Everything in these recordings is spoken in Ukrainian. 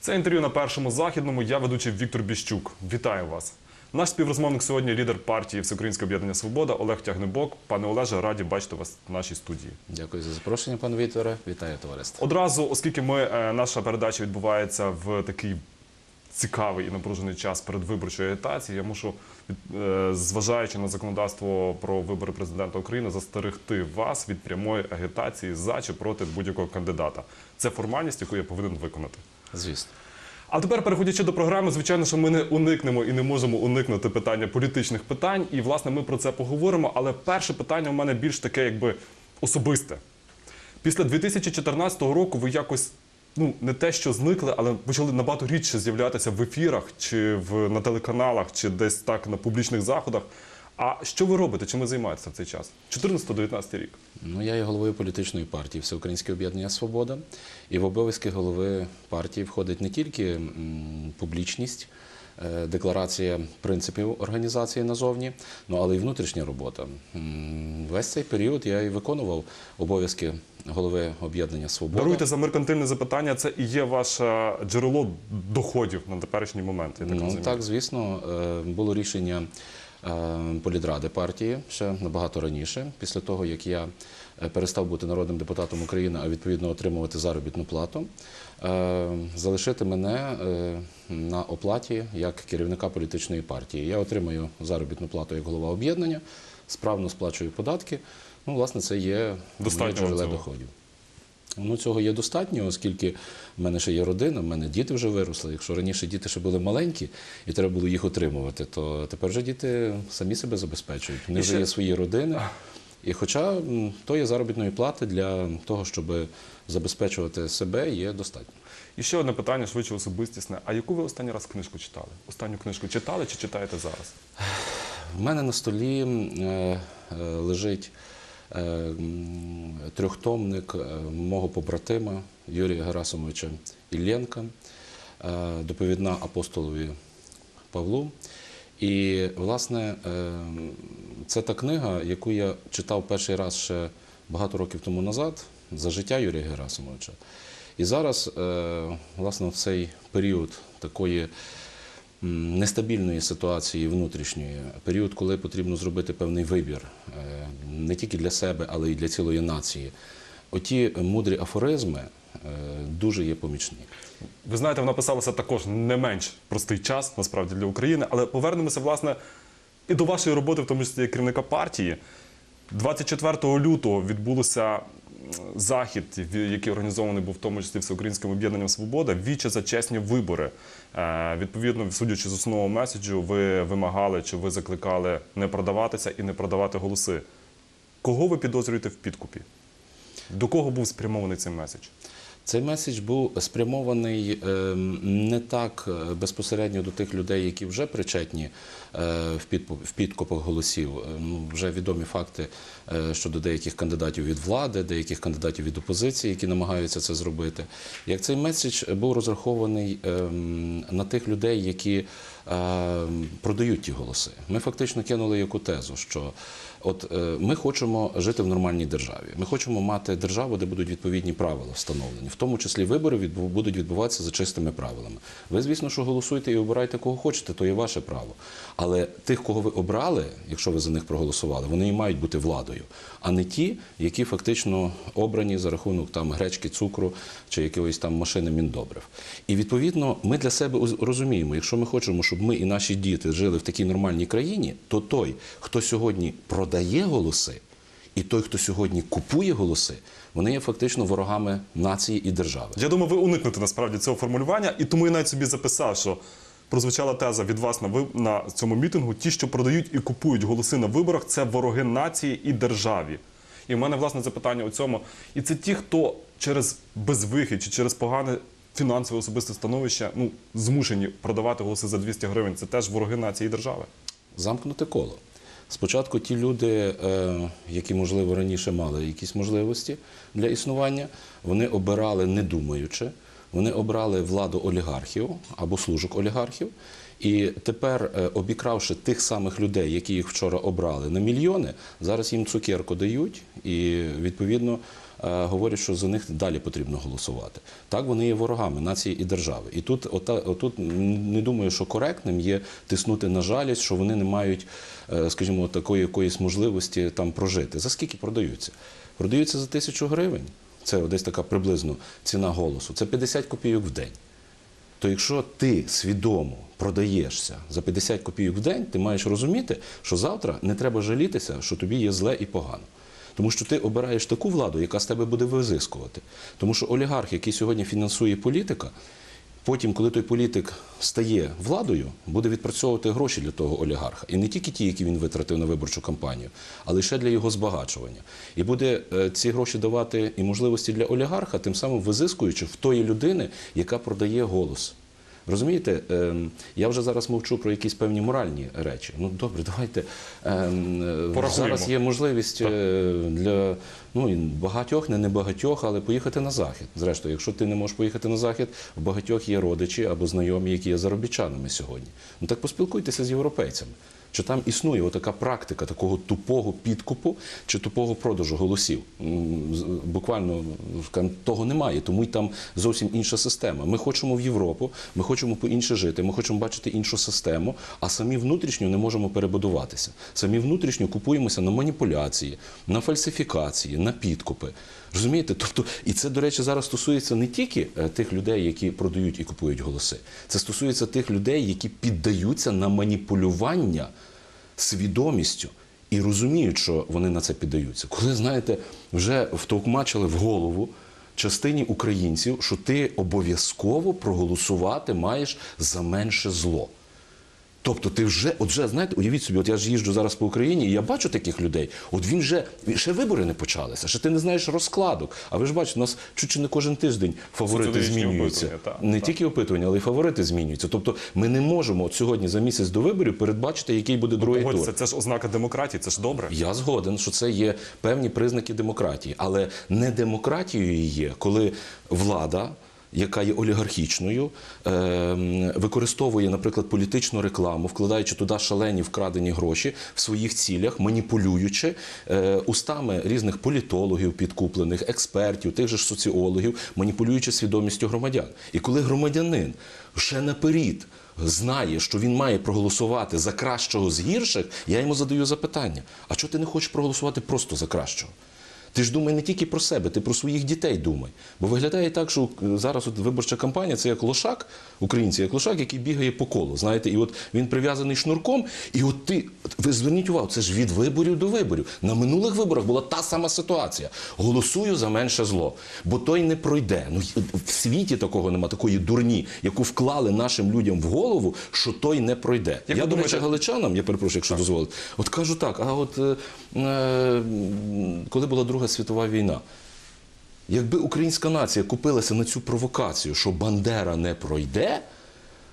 Це інтерв'ю на першому західному. Я ведучий Віктор Біщук. Вітаю вас. Наш співрозмовник сьогодні лідер партії Всеукраїнське об'єднання Свобода Олег Тягнебок. Пане Олеже, раді бачити вас в нашій студії. Дякую за запрошення, пане Вікторе. Вітаю товариство. Одразу, оскільки ми е, наша передача відбувається в такий цікавий і напружений час передвиборчої агітації, я мушу, е, зважаючи на законодавство про вибори президента України, застерегти вас від прямої агітації за чи проти будь-якого кандидата. Це формальність, яку я повинен виконати. Звісно. А тепер, переходячи до програми, звичайно, що ми не уникнемо і не можемо уникнути питання політичних питань. І власне ми про це поговоримо. Але перше питання у мене більш таке, якби особисте. Після 2014 року ви якось ну не те, що зникли, але почали набагато рідше з'являтися в ефірах чи в на телеканалах, чи десь так на публічних заходах. А що ви робите? Чим ви займаєтеся в цей час? 14-19 рік. Ну, я є головою політичної партії Всеукраїнське об'єднання Свобода. І в обов'язки голови партії входить не тільки публічність, е, декларація принципів організації назовні, ну але й внутрішня робота. Весь цей період я і виконував обов'язки голови об'єднання Свобода. Даруйте за меркантильне запитання. Це і є ваше джерело доходів на теперішній момент. Я так Ну так, звісно, е, було рішення політради партії ще набагато раніше, після того як я е, перестав бути народним депутатом України, а відповідно отримувати заробітну плату, е, залишити мене е, на оплаті як керівника політичної партії. Я отримую заробітну плату як голова об'єднання, справно сплачую податки. Ну, власне, це є джерело доходів. Ну, цього є достатньо, оскільки в мене ще є родина, в мене діти вже виросли. Якщо раніше діти ще були маленькі і треба було їх утримувати, то тепер вже діти самі себе забезпечують. Вони вже є свої родини. І хоча то є заробітної плати для того, щоб забезпечувати себе, є достатньо. І ще одне питання, швидше особистісне. А яку ви останній раз книжку читали? Останню книжку читали чи читаєте зараз? В мене на столі е, е, лежить трьохтомник е, мого побратима Юрія Герасимовича Іллєнка, е, доповідна апостолові Павлу. І, власне, е, це та книга, яку я читав перший раз ще багато років тому назад за життя Юрія Герасимовича. І зараз, е, власне, в цей період такої нестабільної ситуації внутрішньої, період, коли потрібно зробити певний вибір е, не тільки для себе, але й для цілої нації. Оті мудрі афоризми е, дуже є помічні. Ви знаєте, вона писалася також не менш простий час, насправді, для України. Але повернемося, власне, і до вашої роботи, в тому числі керівника партії. 24 лютого відбулося захід, який організований був в тому числі Всеукраїнським об'єднанням Свобода, віче за чесні вибори. Е, Відповідно, судячи з основного меседжу, ви вимагали чи ви закликали не продаватися і не продавати голоси. Кого ви підозрюєте в підкупі? До кого був спрямований цей меседж? Цей меседж був спрямований ем, не так е, безпосередньо до тих людей, які вже причетні е, в підкупах голосів. Е, Ну, вже відомі факти щодо деяких кандидатів від влади, деяких кандидатів від опозиції, які намагаються це зробити. Як цей меседж був розрахований ем, на тих людей, які продають ті голоси. Ми фактично кинули яку тезу, що от е, ми хочемо жити в нормальній державі. Ми хочемо мати державу, де будуть відповідні правила встановлені, в тому числі вибори будуть відбуватися за чистими правилами. Ви, звісно, що голосуєте і обирайте кого хочете, то є ваше право. Але тих, кого ви обрали, якщо ви за них проголосували, вони і мають бути владою, а не ті, які фактично обрані за рахунок там гречки, цукру чи якоїсь там машини міндобрив. І відповідно ми для себе розуміємо, якщо ми хочемо, щоб ми і наші діти жили в такій нормальній країні, то той, хто сьогодні продає голоси, і той, хто сьогодні купує голоси, вони є фактично ворогами нації і держави. Я думаю, ви уникнете насправді цього формулювання, і тому я навіть собі записав, що прозвучала теза від вас на ви на цьому мітингу: ті, що продають і купують голоси на виборах, це вороги нації і державі. І в мене власне запитання у цьому. І це ті, хто через безвихідь чи через погане фінансове особисте становище ну змушені продавати голоси за 200 гривень. Це теж вороги нації і держави. замкнуте коло. Спочатку ті люди, е, які, можливо, раніше мали якісь можливості для існування, вони обирали не думаючи, Вони обрали владу олігархів або служок олігархів. І тепер, е, обікравши тих самих людей, які їх вчора обрали на мільйони, зараз їм цукерку дають і відповідно е, говорять, що за них далі потрібно голосувати. Так вони є ворогами нації і держави. І тут, ота, отут не думаю, що коректним є тиснути на жалість, що вони не мають, е, скажімо, такої якоїсь можливості там прожити. За скільки продаються? Продаються за тисячу гривень. Це десь така приблизно ціна голосу. Це 50 копійок в день. То якщо ти свідомо продаєшся за 50 копійок в день, ти маєш розуміти, що завтра не треба жалітися, що тобі є зле і погано. Тому що ти обираєш таку владу, яка з тебе буде визискувати. Тому що олігарх, який сьогодні фінансує політика, потім, коли той політик стає владою, буде відпрацьовувати гроші для того олігарха. І не тільки ті, які він витратив на виборчу кампанію, а лише для його збагачування. І буде е, ці гроші давати і можливості для олігарха, тим самим визискуючи в тої людини, яка продає голос. Розумієте, ем, я вже зараз мовчу про якісь певні моральні речі. Ну добре, давайте ем, е, Порахуємо. зараз є можливість так. для ну і багатьох, не небагатьох, але поїхати на захід. Зрештою, якщо ти не можеш поїхати на захід, в багатьох є родичі або знайомі, які є заробітчанами сьогодні. Ну так поспілкуйтеся з європейцями. Чи там існує отака практика такого тупого підкупу чи тупого продажу голосів? Буквально того немає, тому й там зовсім інша система. Ми хочемо в Європу, ми хочемо по-інше жити, ми хочемо бачити іншу систему, а самі внутрішньо не можемо перебудуватися. Самі внутрішньо купуємося на маніпуляції, на фальсифікації, на підкупи. Розумієте? Тобто, і це, до речі, зараз стосується не тільки е, тих людей, які продають і купують голоси. Це стосується тих людей, які піддаються на маніпулювання свідомістю і розуміють, що вони на це піддаються. Коли, знаєте, вже втовкмачили в голову частині українців, що ти обов'язково проголосувати маєш за менше зло. Тобто ти вже, от вже, знаєте, уявіть собі, от я ж їжджу зараз по Україні, і я бачу таких людей. От він вже ще вибори не почалися, ще ти не знаєш розкладок. А ви ж бачите, у нас чуть чи не кожен тиждень фаворити змінюються. так, не так. тільки опитування, але й фаворити змінюються. Тобто ми не можемо от сьогодні за місяць до виборів передбачити, який буде другий тур. Погодьтеся, це ж ознака демократії, це ж добре. Я згоден, що це є певні признаки демократії, але не демократією є, коли влада. Яка є олігархічною, ем, використовує, наприклад, політичну рекламу, вкладаючи туди шалені вкрадені гроші в своїх цілях, маніпулюючи е, устами різних політологів, підкуплених, експертів, тих же ж соціологів, маніпулюючи свідомістю громадян. І коли громадянин ще наперед знає, що він має проголосувати за кращого з гірших, я йому задаю запитання: а чого ти не хочеш проголосувати просто за кращого? Ти ж думай не тільки про себе, ти про своїх дітей думай. Бо виглядає так, що е, зараз от виборча кампанія це як лошак, українці, як лошак, який бігає по колу. Знаєте, і от він прив'язаний шнурком, і от ти, ви зверніть увагу, це ж від виборів до виборів. На минулих виборах була та сама ситуація. Голосую за менше зло, бо той не пройде. Ну в світі такого нема, такої дурні, яку вклали нашим людям в голову, що той не пройде. Як я, до речі, галичанам, я перепрошую, якщо дозволите, от кажу так, а от е, е, коли була Друга світова війна, якби українська нація купилася на цю провокацію, що Бандера не пройде,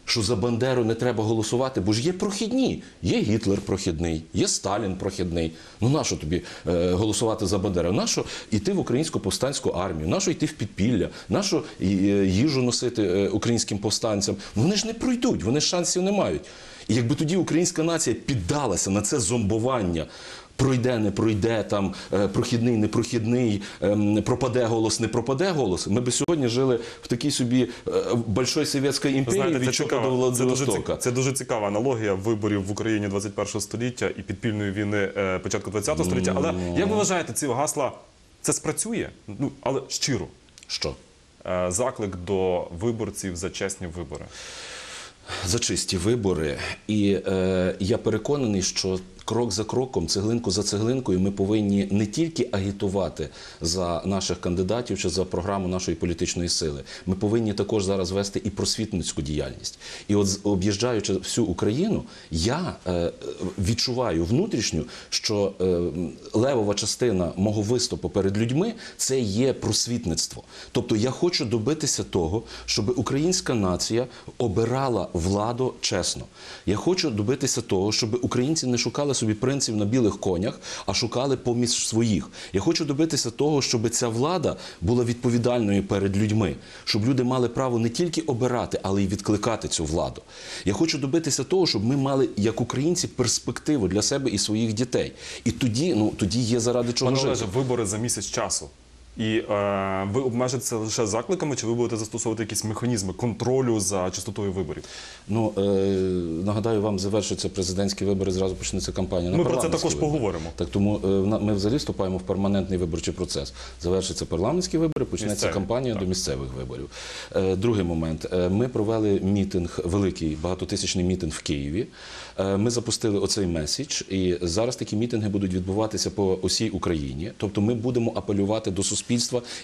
що за Бандеру не треба голосувати, бо ж є прохідні. Є Гітлер прохідний, є Сталін прохідний. Ну нащо тобі е, голосувати за Бандеру? Нащо йти в українську повстанську армію? Нащо йти в підпілля? Нащо е, їжу носити е, українським повстанцям? Вони ж не пройдуть, вони шансів не мають. І якби тоді українська нація піддалася на це зомбування. Пройде, не пройде, там е, прохідний, не прохідний, ем, пропаде голос, не пропаде голос. Ми би сьогодні жили в такій собі е, большой совєтській імперії Знаєте, від Чока до це, Владивостока. цік- це дуже цікава аналогія виборів в Україні 21 століття і підпільної війни е, початку 20 століття. Але як ви вважаєте, ці гасла це спрацює? Ну але щиро. Що? Заклик до виборців за чесні вибори. За чисті вибори. І е, я переконаний, що крок за кроком, цеглинку за цеглинкою, ми повинні не тільки агітувати за наших кандидатів чи за програму нашої політичної сили. Ми повинні також зараз вести і просвітницьку діяльність. І от об'їжджаючи всю Україну, я е, відчуваю внутрішньо, що е, левова частина мого виступу перед людьми це є просвітництво. Тобто я хочу добитися того, щоб українська нація обирала владу чесно. Я хочу добитися того, щоб українці не шукали собі принців на білих конях, а шукали поміж своїх. Я хочу добитися того, щоб ця влада була відповідальною перед людьми, щоб люди мали право не тільки обирати, але й відкликати цю владу. Я хочу добитися того, щоб ми мали як українці перспективу для себе і своїх дітей. І тоді, ну тоді є заради чого Пане жити. Олеже, вибори за місяць часу. І е, ви обмежитеся лише закликами, чи ви будете застосовувати якісь механізми контролю за частотою виборів? Ну е, нагадаю, вам завершуються президентські вибори. Зразу почнеться кампанія. на Ми про це також вибори. поговоримо. Так тому е, ми взагалі вступаємо в перманентний виборчий процес. Завершаться парламентські вибори, почнеться Місцеві, кампанія так. до місцевих виборів. Е, Другий момент. Е, Ми провели мітинг, великий багатотисячний мітинг в Києві. Е, Ми запустили оцей меседж, і зараз такі мітинги будуть відбуватися по усій Україні. Тобто, ми будемо апелювати до суспільства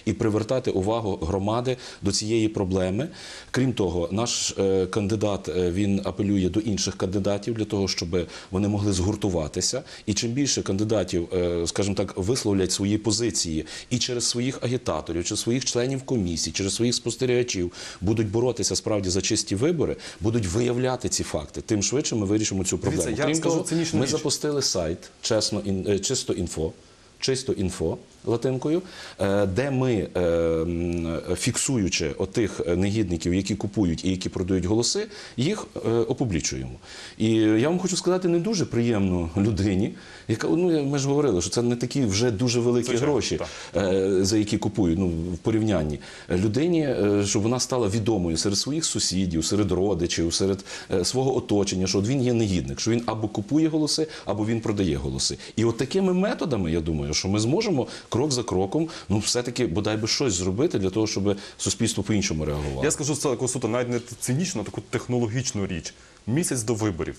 і привертати увагу громади до цієї проблеми. Крім того, наш е, кандидат е, він апелює до інших кандидатів для того, щоб вони могли згуртуватися. І чим більше кандидатів, е, скажімо так, висловлять свої позиції і через своїх агітаторів, через своїх членів комісій, через своїх спостерігачів будуть боротися справді за чисті вибори, будуть виявляти ці факти. Тим швидше ми вирішимо цю проблему. Крім того, ми запустили сайт чесно чисто інфо. Чисто інфо латинкою, е, де ми, е, фіксуючи отих негідників, які купують і які продають голоси, їх е, опублічуємо. І я вам хочу сказати, не дуже приємно людині, яка ну ми ж говорили, що це не такі вже дуже великі Звичайно, гроші, так. за які купують ну, в порівнянні. Людині, щоб вона стала відомою серед своїх сусідів, серед родичів, серед свого оточення, що от він є негідник, що він або купує голоси, або він продає голоси. І от такими методами, я думаю, що ми зможемо крок за кроком, ну все-таки бодай би щось зробити для того, щоб суспільство по-іншому реагувало. Я скажу це таку суто навіть не цинічну, а таку технологічну річ. Місяць до виборів.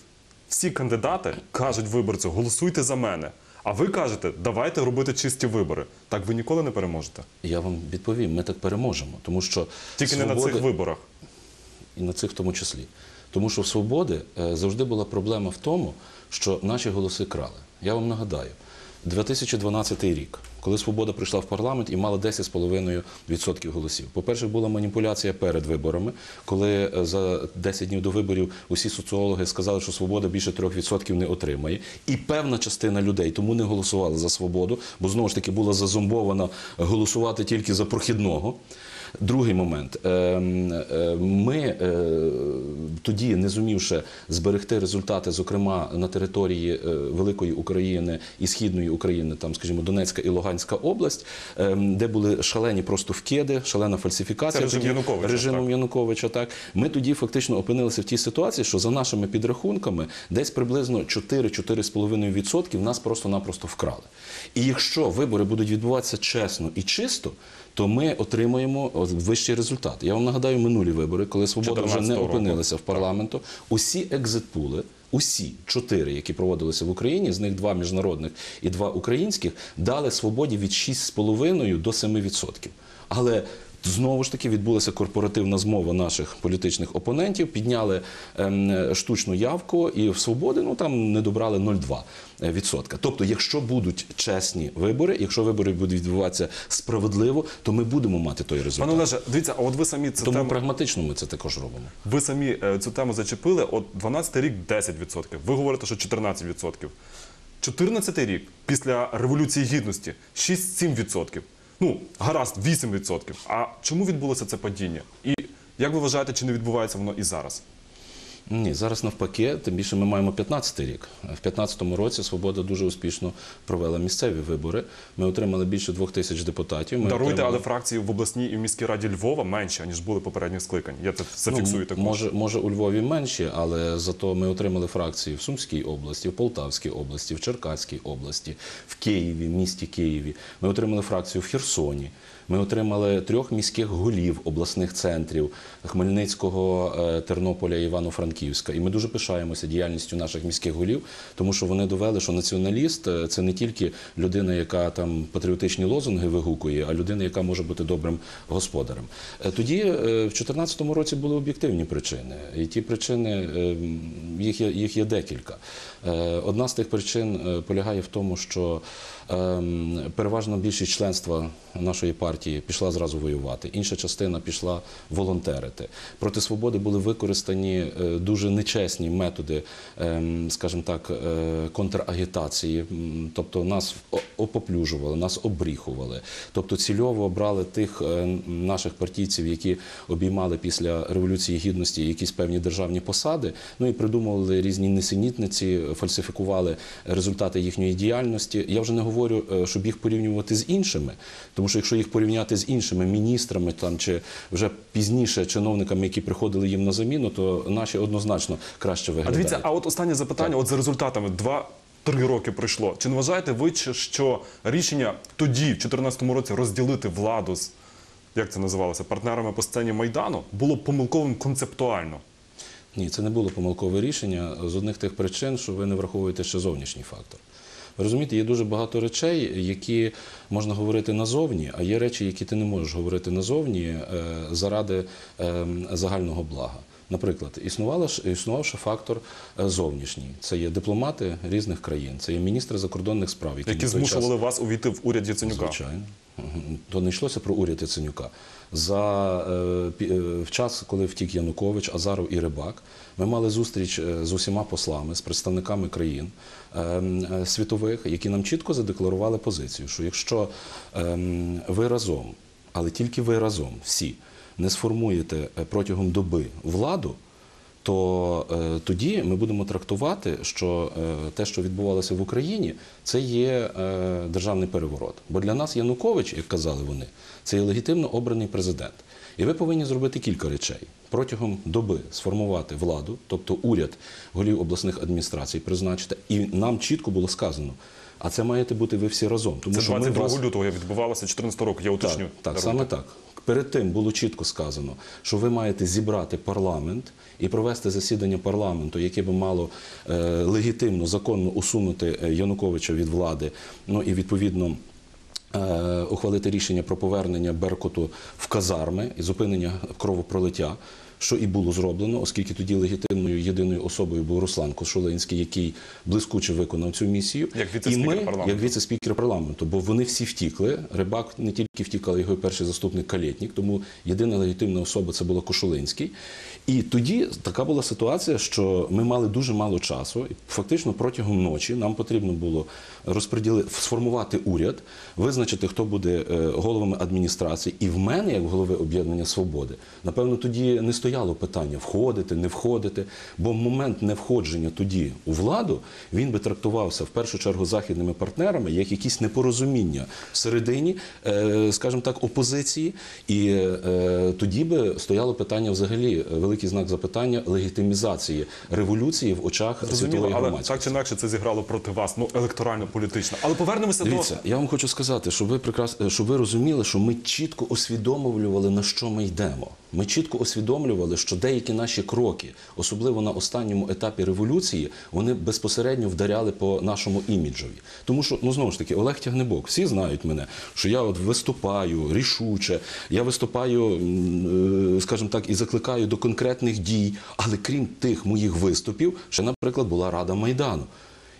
Всі кандидати кажуть виборцю, голосуйте за мене. А ви кажете, давайте робити чисті вибори. Так ви ніколи не переможете. Я вам відповім, ми так переможемо, тому що Тільки не на цих виборах. і на цих в тому числі. Тому що в свободи е, завжди була проблема в тому, що наші голоси крали. Я вам нагадаю, 2012 рік, коли Свобода прийшла в парламент і мала 10,5% голосів. По-перше, була маніпуляція перед виборами, коли е, за 10 днів до виборів усі соціологи сказали, що свобода більше 3% не отримає. І певна частина людей тому не голосувала за свободу, бо знову ж таки була зазомбована голосувати тільки за прохідного. Другий момент. Ем, е, Ми е, тоді, не зумівши зберегти результати, зокрема на території е, Великої України і Східної України, там, скажімо, Донецька і Луганська область, ем, де були шалені просто вкиди, шалена фальсифікація Це режим тоді, Януковича, режимом так. Януковича. Так ми тоді фактично опинилися в тій ситуації, що за нашими підрахунками десь приблизно 4-4,5% нас просто-напросто вкрали. І якщо вибори будуть відбуватися чесно і чисто, то ми отримаємо от вищий результат. Я вам нагадаю минулі вибори, коли свобода вже не опинилася в парламенту. Усі екзитпули. Усі чотири, які проводилися в Україні, з них два міжнародних і два українських, дали свободі від 6,5 до 7%. Але знову ж таки відбулася корпоративна змова наших політичних опонентів, підняли ем, штучну явку, і в свободи ну там не добрали 0,2%. Відсотка. Тобто, якщо будуть чесні вибори, якщо вибори будуть відбуватися справедливо, то ми будемо мати той результат. Пане Олеже, дивіться, а от ви самі це Тому тему, прагматично ми це також робимо. ви самі е, цю тему зачепили. От 12 рік 10%. Ви говорите, що 14%. 14 рік після революції гідності 6-7%. Ну, гаразд, 8%. А чому відбулося це падіння? І як ви вважаєте, чи не відбувається воно і зараз? Ні, зараз навпаки, тим більше ми маємо 15 рік. В 15-му році Свобода дуже успішно провела місцеві вибори. Ми отримали більше двох тисяч депутатів. Ми Даруйте, отримали... але фракції в обласній і в міській раді Львова менше, ніж були попередніх скликань. Я це зафіксую Ну, також. Може, може, у Львові менші, але зато ми отримали фракції в Сумській області, в Полтавській області, в Черкаській області, в Києві, в місті Києві. Ми отримали фракцію в Херсоні. Ми отримали трьох міських голів обласних центрів Хмельницького, е, Тернополя і Івано-Франківська. І ми дуже пишаємося діяльністю наших міських голів, тому що вони довели, що націоналіст е, це не тільки людина, яка там патріотичні лозунги вигукує, а людина, яка може бути добрим господарем. Е, Тоді в 2014 році були об'єктивні причини, і ті причини їх є, їх є декілька. Е, Одна з тих причин е, полягає в тому, що ем, переважна більшість членства нашої партії пішла зразу воювати. Інша частина пішла волонтерити. Проти свободи були використані е, дуже нечесні методи, ем, скажімо так, контрагітації. Тобто нас опоплюжували, нас обріхували. Тобто цільово брали тих наших партійців, які обіймали після революції гідності якісь певні державні посади. Ну і придумували різні несенітниці, фальсифікували результати їхньої діяльності. Я вже не говорю, е, щоб їх порівнювати з іншими, тому що якщо їх порівняти з іншими міністрами там чи вже пізніше чиновниками, які приходили їм на заміну, то наші однозначно краще А дивіться, а от останнє запитання, от за результатами два-три роки пройшло. Чи не вважаєте ви, що рішення тоді, в 2014 році, розділити владу з як це називалося, партнерами по сцені Майдану, було помилковим концептуально? Ні, це не було помилкове рішення з одних тих причин, що ви не враховуєте ще зовнішній фактор. Ви розумієте, є дуже багато речей, які можна говорити назовні, а є речі, які ти не можеш говорити назовні е, заради е, загального блага. Наприклад, існувала існував ще фактор е, зовнішній. Це є дипломати різних країн, це є міністри закордонних справ, які, Які той час- змушували вас увійти в уряд Яценюка? Звичайно. То не йшлося про уряд Яценюка. За е, е, в час, коли втік Янукович, Азаров і Рибак, ми мали зустріч е, з усіма послами, з представниками країн світових, які нам чітко задекларували позицію, що якщо ви разом, але тільки ви разом всі не сформуєте протягом доби владу, то е, тоді ми будемо трактувати, що е, те, що відбувалося в Україні, це є е, державний переворот. Бо для нас Янукович, як казали вони, це є легітимно обраний президент. І ви повинні зробити кілька речей. Протягом доби сформувати владу, тобто уряд голів обласних адміністрацій призначити, і нам чітко було сказано. А це маєте бути ви всі разом. Тому Це що ми 22 вас... лютого відбувалося 2014 року. Я уточню. Так, так саме так. Перед тим було чітко сказано, що ви маєте зібрати парламент і провести засідання парламенту, яке би мало е, легітимно, законно усунути е, Януковича від влади. Ну і відповідно. е, Ухвалити рішення про повернення Беркуту в казарми і зупинення кровопролиття, що і було зроблено, оскільки тоді легітимною єдиною особою був Руслан Кошулинський, який блискуче виконав цю місію. Як і віце-спікер ми, парламенту. як віце-спікер парламенту, бо вони всі втікли. Рибак не тільки втік, але його перший заступник Калєтнік, тому єдина легітимна особа це була Кошулинський. І тоді така була ситуація, що ми мали дуже мало часу. І фактично протягом ночі нам потрібно було розподілити, сформувати уряд, визначити, хто буде е, головами адміністрації. І в мене, як голови об'єднання свободи, напевно, тоді не стояло питання входити, не входити. Бо момент невходження тоді у владу він би трактувався в першу чергу західними партнерами як якісь непорозуміння всередині, е, скажімо так, опозиції. І е, тоді би стояло питання взагалі е, великий знак запитання легітимізації революції в очах світової але так чи інакше це зіграло проти вас, ну електорально політично. Але повернемося Дивіться, я вам хочу сказати, щоб ви прекрасно, щоб ви розуміли, що ми чітко усвідомлювали, на що ми йдемо. Ми чітко усвідомлювали, що деякі наші кроки, особливо на останньому етапі революції, вони безпосередньо вдаряли по нашому іміджові. Тому що, ну знову ж таки, Олег Тягнебок, всі знають мене, що я от виступаю рішуче, я виступаю, е, скажімо так, і закликаю до конкретних дій. Але крім тих моїх виступів, ще, наприклад, була Рада Майдану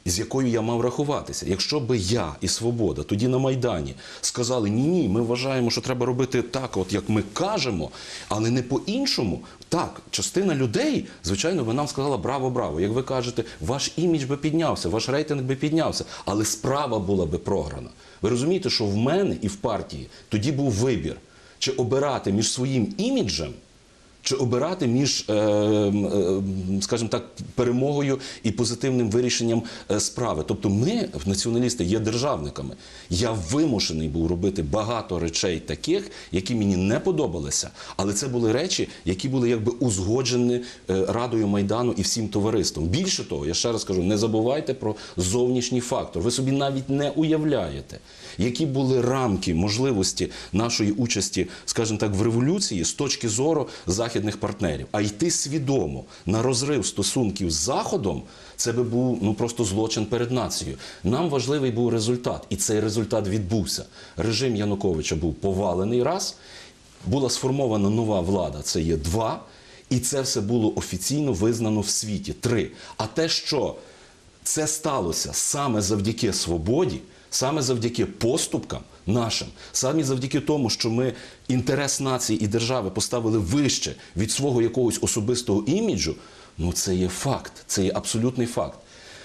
з якою я мав рахуватися. Якщо би я і Свобода тоді на Майдані сказали ні, ні, ми вважаємо, що треба робити так, от як ми кажемо, але не по-іншому. Так, частина людей, звичайно, би нам сказала браво, браво. Як ви кажете, ваш імідж би піднявся, ваш рейтинг би піднявся, але справа була би програна. Ви розумієте, що в мене і в партії тоді був вибір, чи обирати між своїм іміджем. Чи обирати між, е, е, скажімо так, перемогою і позитивним вирішенням е, справи? Тобто, ми, націоналісти, є державниками. Я вимушений був робити багато речей таких, які мені не подобалися, але це були речі, які були якби узгоджені радою майдану і всім товариством. Більше того, я ще раз кажу, не забувайте про зовнішній фактор. Ви собі навіть не уявляєте, які були рамки можливості нашої участі, скажімо так, в революції з точки зору західних партнерів. А йти свідомо на розрив стосунків з Заходом. Це би був ну просто злочин перед нацією. Нам важливий був результат, і цей результат відбувся. Режим Януковича був повалений раз, була сформована нова влада. Це є два, і це все було офіційно визнано в світі. Три. А те, що це сталося саме завдяки свободі, Саме завдяки поступкам нашим, саме завдяки тому, що ми інтерес нації і держави поставили вище від свого якогось особистого іміджу, ну це є факт, це є абсолютний факт.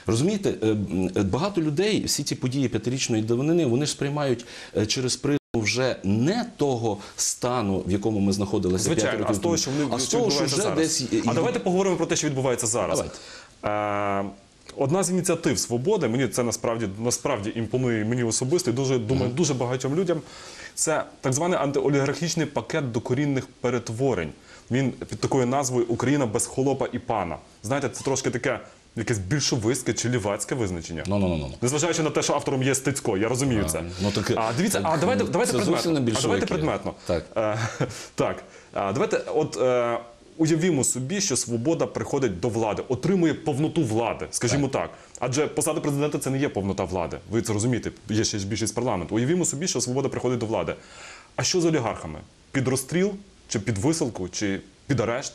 Розумієте, е, е, багато людей всі ці події п'ятирічної давнини вони ж сприймають е, через призму вже не того стану, в якому ми знаходилися Звичайно, років а з того, що вони а що що вже зараз. десь А давайте поговоримо про те, що відбувається зараз. Е, одна з ініціатив свободи, мені це насправді насправді імпонує мені особисто і дуже думаю, дуже багатьом людям. Це так званий антиолігархічний пакет докорінних перетворень. Він під такою назвою Україна без холопа і пана. Знаєте, це трошки таке якесь більшовицьке чи лівацьке визначення. Ну, ну, ну, ну. Незважаючи на те, що автором є Стецько, я розумію це. ну, так, а дивіться, так, а давайте, давайте це предметно. а давайте предметно. Так. Е, так. А, давайте, от е, уявімо собі, що свобода приходить до влади, отримує повноту влади, скажімо так. Адже посада президента це не є повнота влади. Ви це розумієте, є ще більшість парламенту. Уявімо собі, що свобода приходить до влади. А що з олігархами? Під розстріл, чи під висилку, чи під арешт?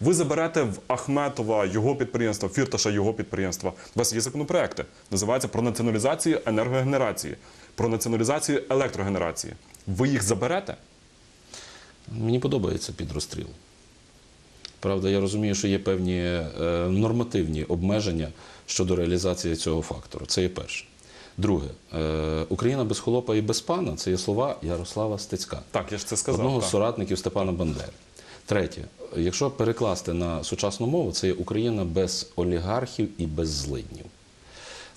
Ви заберете в Ахметова його підприємства, Фірташа його підприємства. У вас є законопроекти. Називається про націоналізацію енергогенерації, про націоналізацію електрогенерації. Ви їх заберете? Мені подобається підрозстріл. Правда, я розумію, що є певні е, нормативні обмеження щодо реалізації цього фактору. Це є перше. Друге, е, Україна без холопа і без пана це є слова Ярослава Стецька, Так, я ж це сказав. одного з соратників Степана Бандери. Третє, якщо перекласти на сучасну мову, це є Україна без олігархів і без злиднів.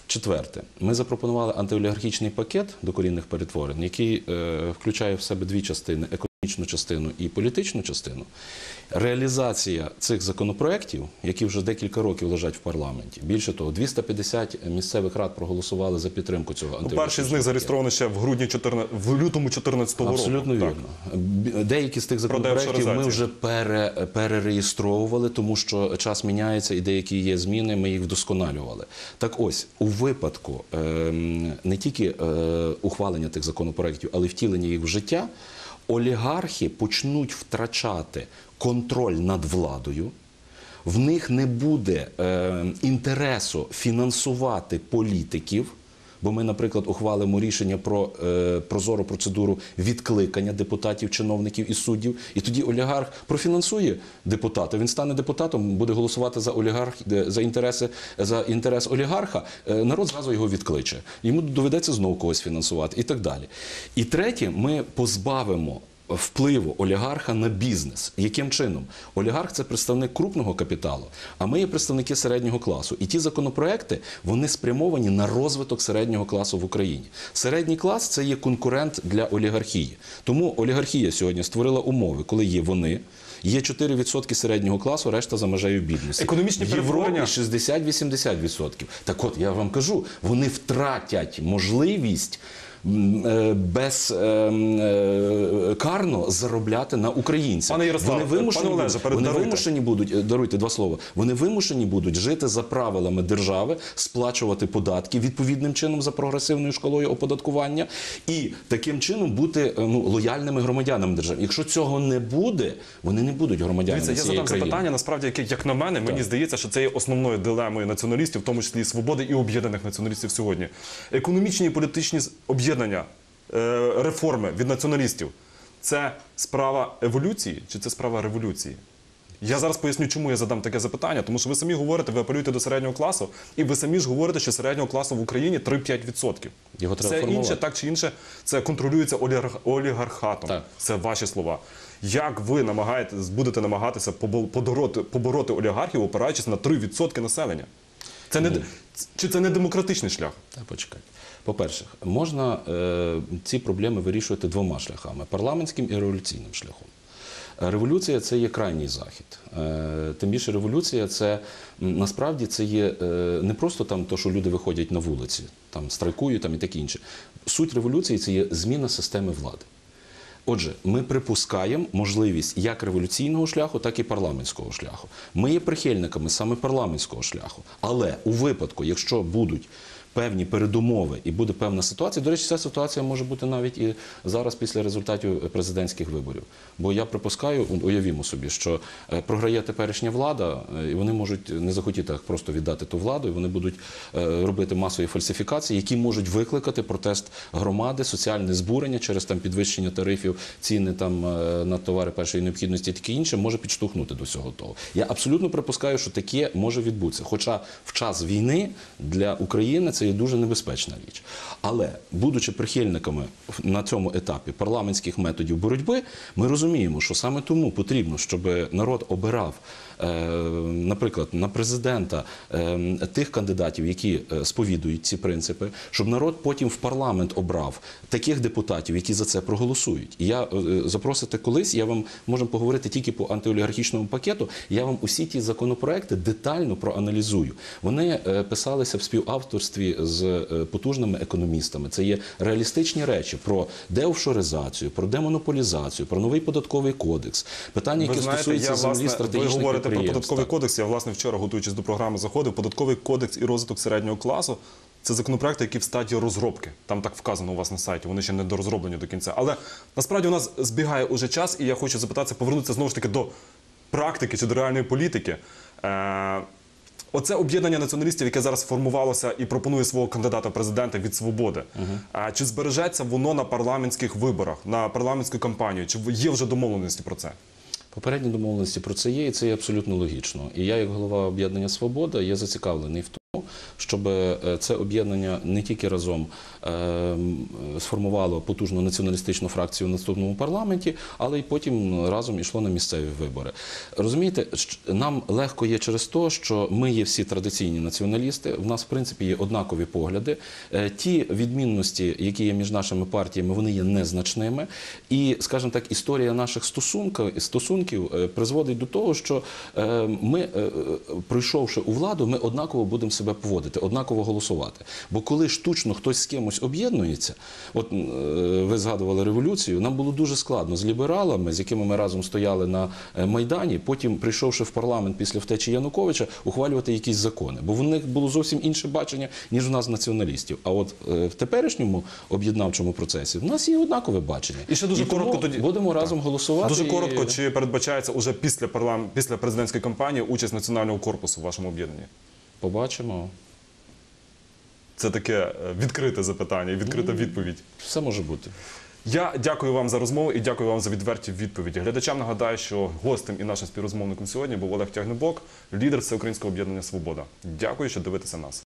Четверте, ми запропонували антиолігархічний пакет докорінних перетворень, який е, включає в себе дві частини: економічну частину і політичну частину. Реалізація цих законопроєктів, які вже декілька років лежать в парламенті. Більше того, 250 місцевих рад проголосували за підтримку цього Ну, перший з них зареєстрований ще в грудні 14, в лютому 2014 року. Абсолютно вірно. Деякі з тих Про законопроєктів ми вже пере, перереєстровували, тому що час міняється і деякі є зміни, ми їх вдосконалювали. Так ось, у випадку ем, не тільки е, ухвалення тих законопроєктів, але й втілення їх в життя, олігархи почнуть втрачати контроль над владою. В них не буде е, інтересу фінансувати політиків. Бо ми, наприклад, ухвалимо рішення про е, прозору процедуру відкликання депутатів, чиновників і суддів. І тоді олігарх профінансує депутата. Він стане депутатом, буде голосувати за олігарх за інтереси за інтерес олігарха. Е, народ зразу його відкличе. Йому доведеться знову когось фінансувати і так далі. І третє, ми позбавимо впливу олігарха на бізнес. Яким чином? Олігарх це представник крупного капіталу, а ми є представники середнього класу. І ті законопроекти вони спрямовані на розвиток середнього класу в Україні. Середній клас це є конкурент для олігархії. Тому олігархія сьогодні створила умови, коли є вони. Є 4% середнього класу, решта за межею бідності. Економічні в Європі перетворення- 60-80%. Так от я вам кажу, вони втратять можливість. Е, Безкарно заробляти на українцях. Пане Ярославе, вони вимушені, пане Олеже, будуть, вони вимушені будуть е, даруйте два слова. Вони вимушені будуть жити за правилами держави, сплачувати податки відповідним чином за прогресивною шкалою оподаткування і таким чином бути е, ну, лояльними громадянами держави. Якщо цього не буде, вони не будуть громадянами Дивіться, я цієї задам країни. запитання, насправді, яке, як на мене, мені здається, що це є основною дилемою націоналістів, в тому числі і свободи і об'єднаних націоналістів сьогодні. Економічні і політичні з- об'єднання, е, реформи від націоналістів це справа еволюції чи це справа революції? Я зараз поясню, чому я задам таке запитання, тому що ви самі говорите, ви апелюєте до середнього класу, і ви самі ж говорите, що середнього класу в Україні 3-5%. Його треба формувати. інше, так чи інше, це контролюється олігарх- олігархатом. Так. Це ваші слова. Як ви намагаєтесь, будете намагатися побо- подороти, побороти олігархів, опираючись на 3% населення? Це не, д- чи це не демократичний шлях? Та почекайте. По-перше, можна е, ці проблеми вирішувати двома шляхами: парламентським і революційним шляхом. Революція це є крайній захід. Е, Тим більше революція це насправді це є е, не просто там то, що люди виходять на вулиці, там страйкують там і таке інше. Суть революції це є зміна системи влади. Отже, ми припускаємо можливість як революційного шляху, так і парламентського шляху. Ми є прихильниками саме парламентського шляху. Але у випадку, якщо будуть певні передумови і буде певна ситуація. До речі, ця ситуація може бути навіть і зараз після результатів президентських виборів. Бо я припускаю, уявімо собі, що е, програє теперішня влада, е, і вони можуть не захотіти так просто віддати ту владу, і вони будуть е, робити масові фальсифікації, які можуть викликати протест громади, соціальне збурення через там підвищення тарифів, ціни там на товари першої необхідності, і таке інше може підштовхнути до всього того. Я абсолютно припускаю, що таке може відбутися. Хоча в час війни для України це є дуже небезпечна річ. Але будучи прихильниками на цьому етапі парламентських методів боротьби, ми розуміємо, що саме тому потрібно, щоб народ обирав, е, наприклад, на президента е, тих кандидатів, які е, сповідують ці принципи, щоб народ потім в парламент обрав таких депутатів, які за це проголосують. І я запросите колись, я вам можемо поговорити тільки по антиолігархічному пакету. Я вам усі ті законопроекти детально проаналізую. Вони писалися в співавторстві з е, потужними економістами. Це є реалістичні речі про деофшоризацію, про демонополізацію, про новий податковий кодекс, питання, які знаєте, стосуються я землі власне, ви говорите про податковий Так. кодекс. Я власне вчора, готуючись до програми, заходив. Податковий кодекс і розвиток середнього класу. Це законопроекти, які в стадії розробки. Там так вказано у вас на сайті. Вони ще не дорозроблені до кінця. Але насправді у нас збігає уже час, і я хочу запитатися, повернутися знову ж таки до практики чи до реальної політики. Оце об'єднання націоналістів, яке зараз формувалося і пропонує свого кандидата президента від свободи. А чи збережеться воно на парламентських виборах, на парламентську кампанію? Чи є вже домовленості про це? Попередні домовленості про це є, і це є абсолютно логічно. І я, як голова об'єднання Свобода, є зацікавлений в тому, щоб е, це об'єднання не тільки разом е, сформувало потужну націоналістичну фракцію в наступному парламенті, але й потім разом ішло на місцеві вибори. Розумієте, нам легко є через те, що ми є всі традиційні націоналісти. В нас, в принципі, є однакові погляди. Е, Ті відмінності, які є між нашими партіями, вони є незначними. І, скажімо так, історія наших стосунків, призводить до того, що ми, прийшовши у владу, ми однаково будемо себе поводити, однаково голосувати. Бо коли штучно хтось з кимось об'єднується, от е, ви згадували революцію, нам було дуже складно з лібералами, з якими ми разом стояли на е, Майдані, потім, прийшовши в парламент після втечі Януковича, ухвалювати якісь закони. Бо в них було зовсім інше бачення, ніж у нас націоналістів. А от е, в теперішньому об'єднавчому процесі в нас є однакове бачення. І ще дуже тому коротко тоді- будемо Так. разом голосувати. Дуже і- коротко, чи передбачається уже після після президентської кампанії участь національного корпусу в вашому об'єднанні? Побачимо. Це таке е, відкрите запитання і відкрита відповідь. Все може бути. Я дякую вам за розмову і дякую вам за відверті відповіді. Глядачам нагадаю, що гостем і нашим співрозмовником сьогодні був Олег Тягнебок, лідер Всеукраїнського об'єднання Свобода. Дякую, що дивитеся нас.